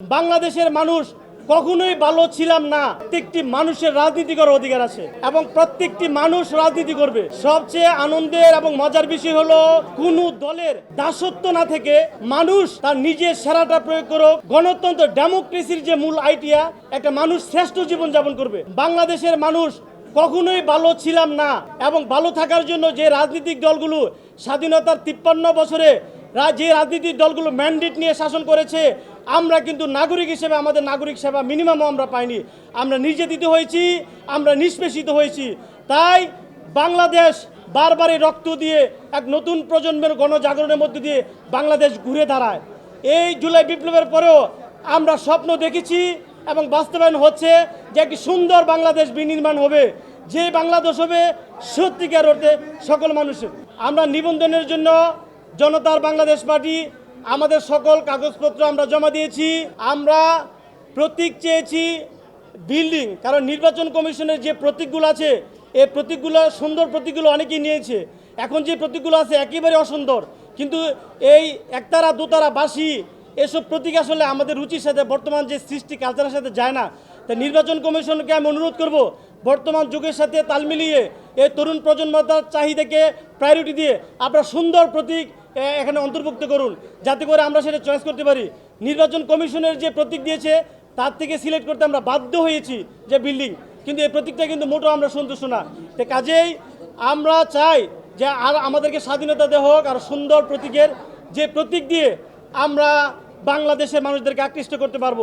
বাংলাদেশের মানুষ কখনোই ভালো ছিলাম না। প্রত্যেকটি মানুষের রাজনীতি করার অধিকার আছে এবং প্রত্যেকটি মানুষ রাজনীতি করবে। সবচেয়ে আনন্দের এবং মজার বিষয় হলো, কোন দলের দাসত্ব না থেকে মানুষ তার নিজের সেরাটা প্রয়োগ করুক। গণতন্ত্র, ডেমোক্রেসির যে মূল আইডিয়া, একটা মানুষ শ্রেষ্ঠ জীবন যাপন করবে। বাংলাদেশের মানুষ কখনোই ভালো ছিলাম না এবং ভালো থাকার জন্য যে রাজনৈতিক দলগুলো স্বাধীনতার তিপ্পান্ন বছরে যে রাজনীতির দলগুলো ম্যান্ডেট নিয়ে শাসন করেছে, আমরা কিন্তু নাগরিক হিসেবে, আমাদের নাগরিক সেবা মিনিমামও আমরা পাইনি। আমরা নির্যাতিত হয়েছি, আমরা নিষ্পেষিত হয়েছি। তাই বাংলাদেশ বারবারই রক্ত দিয়ে, এক নতুন প্রজন্মের গণজাগরণের মধ্যে দিয়ে বাংলাদেশ ঘুরে দাঁড়ায়। এই জুলাই বিপ্লবের পরেও আমরা স্বপ্ন দেখেছি এবং বাস্তবায়ন হচ্ছে যে একটি সুন্দর বাংলাদেশ বিনির্মাণ হবে। যে বাংলাদেশ হবে সত্যিকার অর্থে সকল মানুষের। আমরা নিবন্ধনের জন্য জনতার বাংলাদেশ পার্টি, আমাদের সকল কাগজপত্র আমরা জমা দিয়েছি। আমরা প্রতীক চেয়েছি বিল্ডিং, কারণ নির্বাচন কমিশনের যে প্রতীকগুলো আছে এই প্রতীকগুলো, সুন্দর প্রতীকগুলো অনেকেই নিয়েছে। এখন যে প্রতীকগুলো আছে একেবারে অসুন্দর। কিন্তু এই একতারা, দুতারা বাসি, এসব প্রতীক আসলে আমাদের রুচির সাথে বর্তমান যে সৃষ্টি, কালচারের সাথে যায় না। তাই নির্বাচন কমিশনকে আমি অনুরোধ করব বর্তমান যুগের সাথে তাল মিলিয়ে এই তরুণ প্রজন্মতার চাহিদাকে প্রায়োরিটি দিয়ে আপনারা সুন্দর প্রতীক এখানে অন্তর্ভুক্ত করুন। যাতে করে আমরা সেটা চয়েস করতে পারি। নির্বাচন কমিশনের যে প্রতীক দিয়েছে, তার থেকে সিলেক্ট করতে আমরা বাধ্য হয়েছি যে বিল্ডিং কিন্তু এই প্রতীকটা কিন্তু মোটেও আমরা সন্তুষ্ট না। তো কাজেই আমরা চাই যে আর আমাদেরকে স্বাধীনতা দেওয়া হোক, আর সুন্দর প্রতীকের যে প্রতীক দিয়ে আমরা বাংলাদেশের মানুষদেরকে আকৃষ্ট করতে পারব।